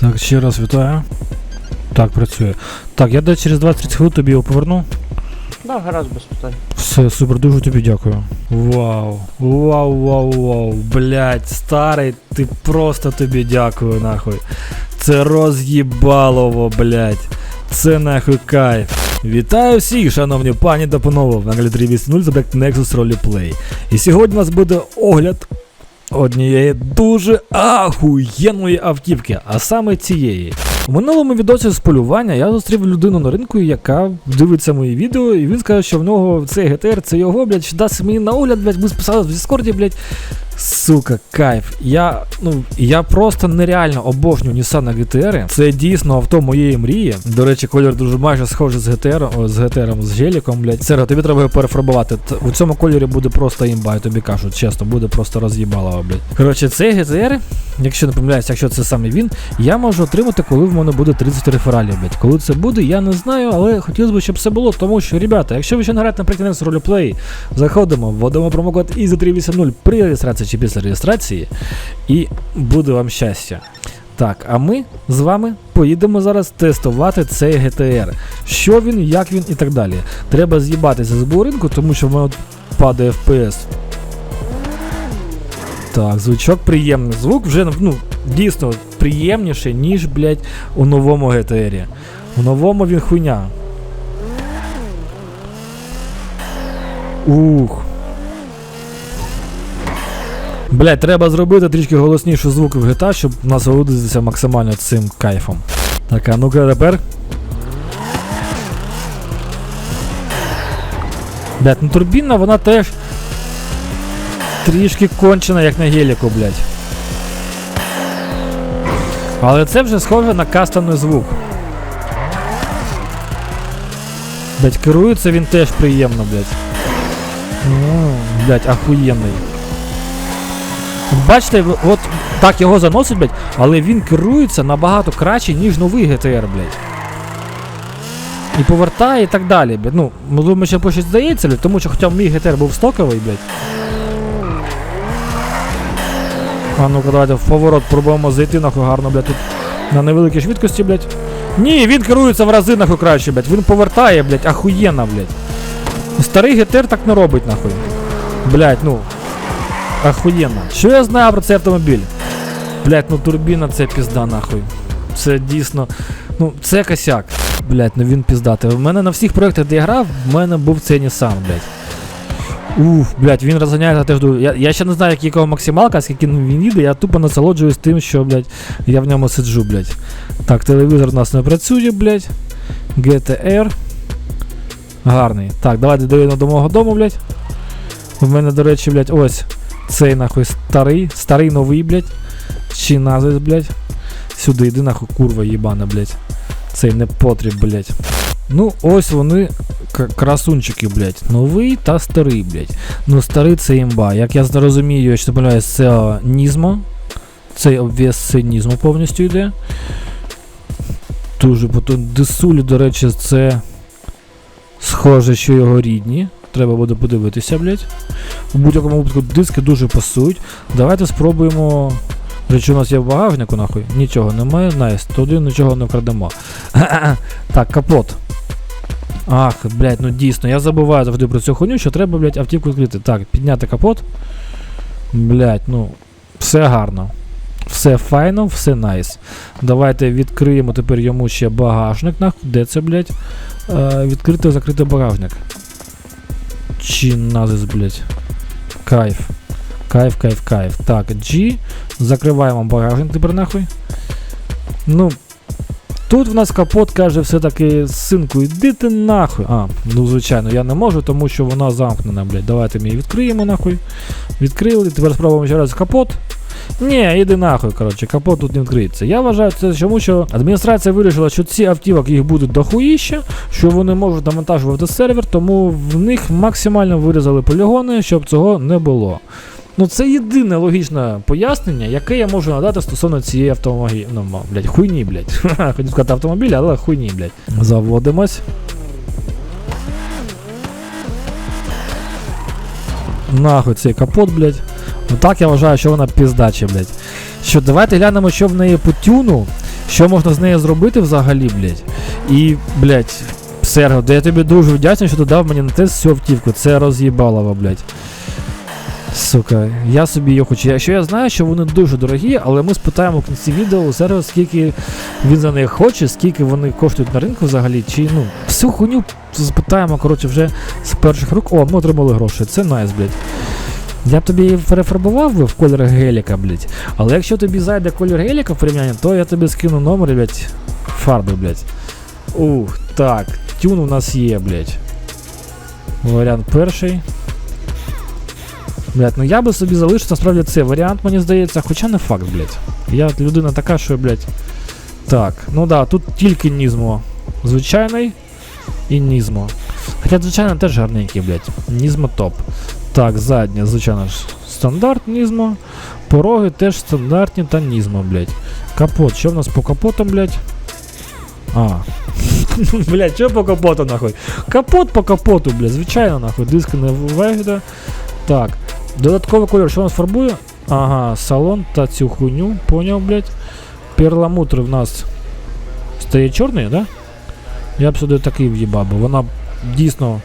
Так, ще раз вітаю. Так, працює. Так, я десь через 20-30 хвилин тобі його поверну. Да, гаразд без питань. Все, супер, дуже тобі дякую. Вау. Вау, вау, вау. Блять, старий, ти просто тобі дякую, нахуй. Це роз'їбалово, блять. Це нахуй кайф. Вітаю всіх, шановні пані та панове, в Англії 380 за проект Nexus Roleplay. І сьогодні у нас буде огляд однієї дуже ахуєнної автівки, а саме цієї. У минулому відосі з полювання я зустрів людину на ринку, яка дивиться мої відео, і він сказав, що в нього цей ГТР, це його, блядь, дасть мені на огляд, блядь, ми списали в Діскорді, блядь. Сука, кайф. Я, ну, я просто нереально обожнюю Nissan GTR. Це дійсно авто моєї мрії. До речі, колір дуже майже схожий з GTR, з GTR, з геліком, блядь. Серго, тобі треба його перефарбувати. У цьому кольорі буде просто імба, я тобі кажу, чесно, буде просто роз'їбалово, блядь. Коротше, цей GTR, якщо не помиляюсь, якщо це саме він, я можу отримати, коли в мене буде 30 рефералів, блядь. Коли це буде, я не знаю, але хотілося б, щоб все було, тому що, ребята, якщо ви ще не граєте на проєкті Next заходимо, вводимо промокод EASY380 при реєстрації чи після реєстрації, і буде вам щастя. Так, а ми з вами поїдемо зараз тестувати цей GTR. Що він, як він і так далі. Треба з'їбатися з ринку, тому що в мене падає FPS. Так, звучок приємний. Звук вже ну, дійсно приємніший, ніж, блядь, у новому GTR. У новому він хуйня. Ух. Блять, треба зробити трішки голосніші звуки в GTA, щоб насолодитися максимально цим кайфом. Так, а ну-ка тепер. Блять, ну турбіна, вона теж трішки кончена, як на геліку, блять. Але це вже схоже на кастомний звук. Блять, керується він теж приємно, блять. Ну, блять, ахуєнний. Бачите, от так його заносить, блядь, але він керується набагато краще, ніж новий GTR, блядь. І повертає і так далі, блядь. Ну, можливо, ще по щось здається, блядь, тому що хоча мій GTR був стоковий, блядь. А ну-ка, давайте в поворот пробуємо зайти нахуй гарно, блядь, тут на невеликій швидкості, блядь. Ні, він керується в рази нахуй краще, блядь. Він повертає, блядь, ахуєнно, блядь. Старий GTR так не робить, нахуй. Блядь, ну. Охуєнно. Що я знаю про цей автомобіль? Блять, ну турбіна це пізда нахуй. Це дійсно. Ну, це косяк. Блять, ну він піздатий. У мене на всіх проєктах, де я грав, в мене був цей Nissan, блять. Уф, блять, він розганяється теж дуже. Я, я ще не знаю, якого максималка, скільки він їде, я тупо насолоджуюсь тим, що, блять, я в ньому сиджу, блять. Так, телевізор у нас не працює, блять. GTR. Гарний. Так, давайте доїдемо до мого дому, блять. У мене, до речі, блять, ось цей нахуй старий, старий новий, блядь. Чи назис, блядь. Сюди йди нахуй, курва їбана, блядь. Цей не потріб, блядь. Ну, ось вони красунчики, блядь. Новий та старий, блядь. Ну, старий це імба. Як я розумію, не помиляюсь, це Нізмо. Цей обвес це Нізмо повністю йде. Дуже потім Десулі, до речі, це схоже, що його рідні. Треба буде подивитися, блядь. У будь-якому випадку диски дуже пасують. Давайте спробуємо. Речі, у нас є в багажнику, нахуй. Нічого немає, найс, туди нічого не вкрадемо. так, капот. Ах, блядь, ну дійсно, я забуваю завжди про цю хуйню, що треба, блядь, автівку відкрити. Так, підняти капот. Блядь, ну, все гарно. Все файно, все найс. Давайте відкриємо тепер йому ще багажник, нахуй. Де це, блядь? Е, відкрити, закрити багажник. Чи назис, блядь. Кайф. Кайф, кайф, кайф. Так, G. Закриваємо багажник тепер нахуй. Ну. Тут в нас капот каже все-таки, синку, йди ти нахуй. А, ну звичайно, я не можу, тому що вона замкнена, блядь. Давайте ми її відкриємо нахуй. Відкрили, тепер спробуємо ще раз капот. Ні, іди нахуй, коротше, капот тут не відкриється. Я вважаю це чому, що адміністрація вирішила, що ці автівок їх будуть дохуїще, що вони можуть навантажувати сервер, тому в них максимально вирізали полігони, щоб цього не було. Ну це єдине логічне пояснення, яке я можу надати стосовно цієї автомобілі. Ну, блядь, хуйні, блядь. Хотів сказати автомобіль, але хуйні, блядь. Заводимось. Нахуй цей капот, блядь. Ну так я вважаю, що вона піздача, блядь. Що давайте глянемо, що в неї по тюну. Що можна з нею зробити взагалі, блядь? І, блядь, Серго, да я тобі дуже вдячний, що ти дав мені на тест цю автівку. Це роз'їбалово, блядь. Сука, я собі її хочу. Якщо я знаю, що вони дуже дорогі, але ми спитаємо в кінці відео у Серго, скільки він за них хоче, скільки вони коштують на ринку взагалі, чи ну, всю хуйню спитаємо, коротше, вже з перших рук. О, ми отримали гроші. Це найс, блядь. Я б тобі перефарбував би в колір геліка, блядь. Але якщо тобі зайде колір геліка в порівнянні, то я тобі скину номер, блядь, фарби, блядь. Ух, так, тюн у нас є, блядь. Варіант перший. Блядь, ну я би собі залишив насправді цей варіант, мені здається, хоча не факт, блядь. Я людина така, що, блядь. Так, ну да, тут тільки Нізмо. Звичайний і Нізмо. Хоча, звичайно, теж гарненький, блядь. Нізмо топ. Так, заднє, звичайно ж, стандарт Нізмо. Пороги теж стандартні та Нізмо, блядь. Капот. Що в нас по капоту, блядь? А. блядь, що по капоту, нахуй? Капот по капоту, блядь, звичайно, нахуй. Диски не вегда. Так. Додатковий кольор, що у нас фарбує? Ага, салон та цю хуйню, поняв, блядь. Перламутр в нас стає чорний, да? Я б сюди такий в'їбав, бо вона дійсно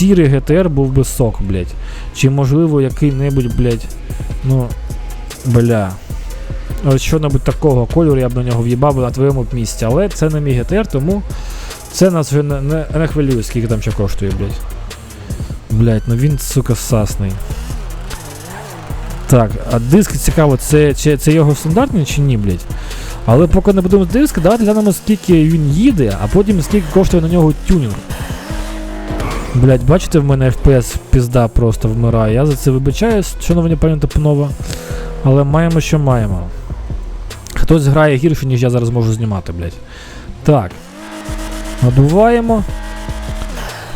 сірий ГТР був би сок, блядь. Чи можливо який-небудь, блядь, ну, бля. Ось що-небудь такого кольору я б на нього в'їбав на твоєму місці. Але це не мій ГТР, тому це нас вже не, не, не хвилює, скільки там ще коштує, блядь. Блядь, ну він, сука, сасний. Так, а диск цікаво, це, це, це його стандартний чи ні, блядь? Але поки не будемо диска, давайте глянемо, скільки він їде, а потім скільки коштує на нього тюнінг. Блять, бачите, в мене FPS пізда просто вмирає. Я за це вибачаюсь, шановні пані та. Але маємо, що маємо. Хтось грає гірше, ніж я зараз можу знімати, блять. Так. Надуваємо.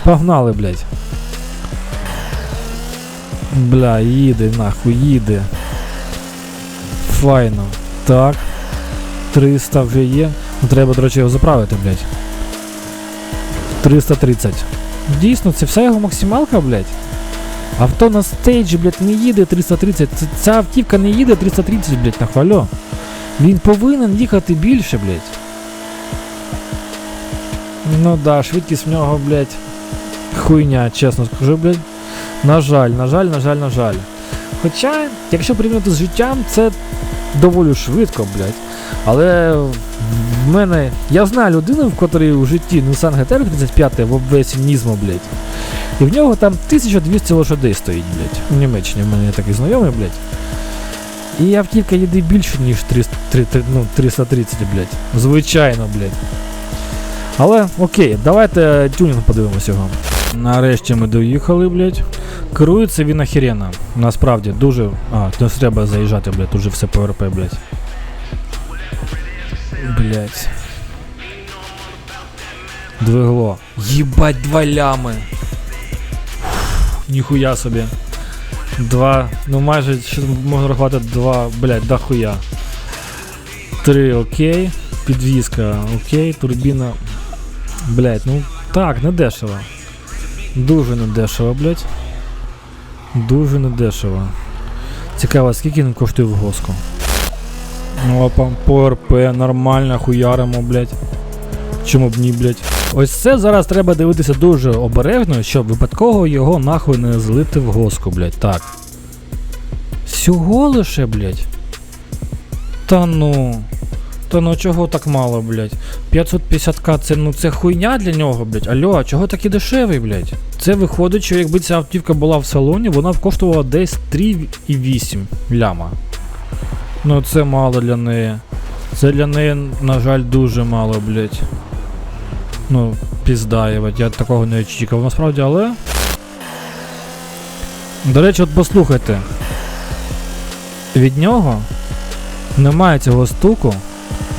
Погнали, блять. Бля, їде, нахуй, їде. Файно. Так. 300 вже є. Ну, треба, до речі, його заправити, блядь. 330. Дійсно, це вся його максималка, блядь. Авто на стейджі, блядь, не їде 330. Ця автівка не їде 330, блядь, на хвальо. Він повинен їхати більше, блядь. Ну да, швидкість в нього, блядь. Хуйня, чесно скажу, блядь. На жаль, на жаль, на жаль, на жаль. Хоча, якщо порівняти з життям, це доволі швидко, блядь. Але в мене. Я знаю людину, в котрій у житті Nissan GTR 35 в обвесі Нізмо, блядь. І в нього там 1200 лошадей стоїть, блядь. У Німеччині в мене є такий знайомий, блядь. І автівка їде більше, ніж 300, три- три- ну, 330, блядь. Звичайно, блядь. Але окей, давайте тюнінг подивимось його. Нарешті ми доїхали, блядь. Керується він охеренно. Насправді дуже. А, тут треба заїжджати, блядь, тут же все по РП, блядь. Блять. Двигло. Єбать, два лями. Фух, Ніхуя собі. Два. Ну майже можна рахувати два, блять, да хуя. Три, окей. Підвізка, окей, турбіна. Блять, ну так, не дешево. Дуже не дешево, блять. Дуже не дешево. Цікаво, скільки він коштує в госку. Опа, по РП, нормально, хуяримо, блядь. Чому б ні, блядь. Ось це зараз треба дивитися дуже обережно, щоб випадково його нахуй не злити в госку, блядь. Так. Всього лише, блядь. Та ну. Та ну чого так мало, блядь? 550к це ну це хуйня для нього, блядь. Алло, а чого такий дешевий, блядь? Це виходить, що якби ця автівка була в салоні, вона б коштувала десь 3,8 ляма. Ну це мало для неї. Це для неї, на жаль, дуже мало, блять. Ну, пізда, єбать, я такого не очікував насправді, але. До речі, от послухайте. Від нього немає цього стуку,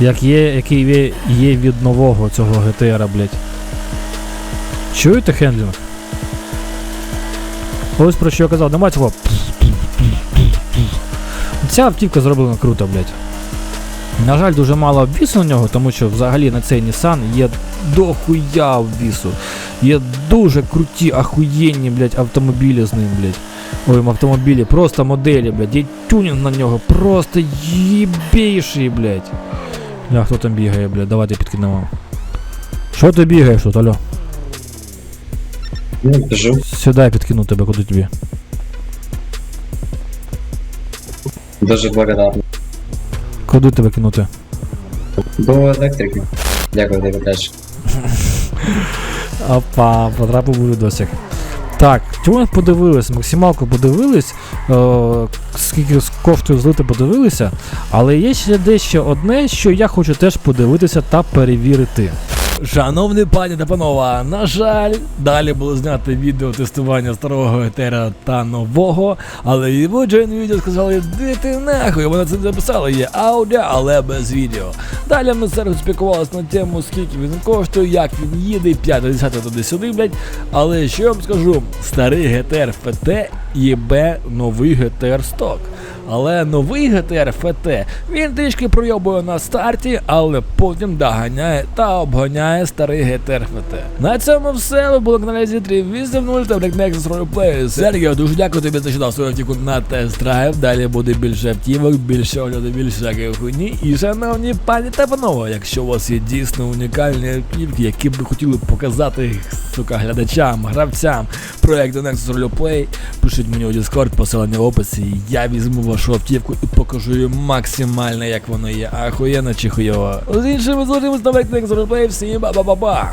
як є, який є, від нового цього GTR, блять. Чуєте хендлінг? Ось про що я казав, немає цього. Ця автівка зроблена круто, блядь. На жаль, дуже мало обвісу на нього, тому що взагалі на цей Nissan є дохуя обвісу. Є дуже круті, ахуєнні, блядь, автомобілі з ним, блядь. Ой, автомобілі, просто моделі, блядь. Є тюнінг на нього, просто єбейший, блядь. Ля, хто там бігає, бля, давайте підкинемо. Що ти бігаєш тут, алло? Ну. Сюди підкину тебе, куди тобі. Дуже благодарний. Куди тебе кинути? До електрики. Дякую, тобі теж. Опа, потрапив у відосик. Так, чому ми подивилися? Максималку подивились, е, скільки з коштує злити подивилися, але є ще дещо одне, що я хочу теж подивитися та перевірити. Шановні пані та панове, на жаль, далі було знято відео тестування старого етера та нового, але його Джейн відео сказали, де ти нахуй, вони це записали, є аудіо, але без відео. Далі ми зараз спілкувалися на тему, скільки він коштує, як він їде, 5 10 туди сюди, блядь. Але що я вам скажу, старий GTR FT єбе новий GTR сток. Але новий GTR FT, він трішки пройобує на старті, але потім доганяє та обганяє старий GTR FT. На цьому все. Ви були на каналі Z3 80 та Black Roleplay. Сергій, дуже дякую тобі, за дав свою автівку на тест-драйв. Далі буде більше автівок, більше огляду, більше хуйні. І шановні пані та панове, якщо у вас є дійсно унікальні автівки, які б хотіли показати сука глядачам, гравцям проекту Nexus Roleplay, пишіть мені у Discord, посилання в описі. Я візьму вашу автівку і покажу її максимально, як воно є. Ахуєнно чи хуйово. З іншими зложимось на Nexus Roleplay. Всім ба-ба-ба-ба!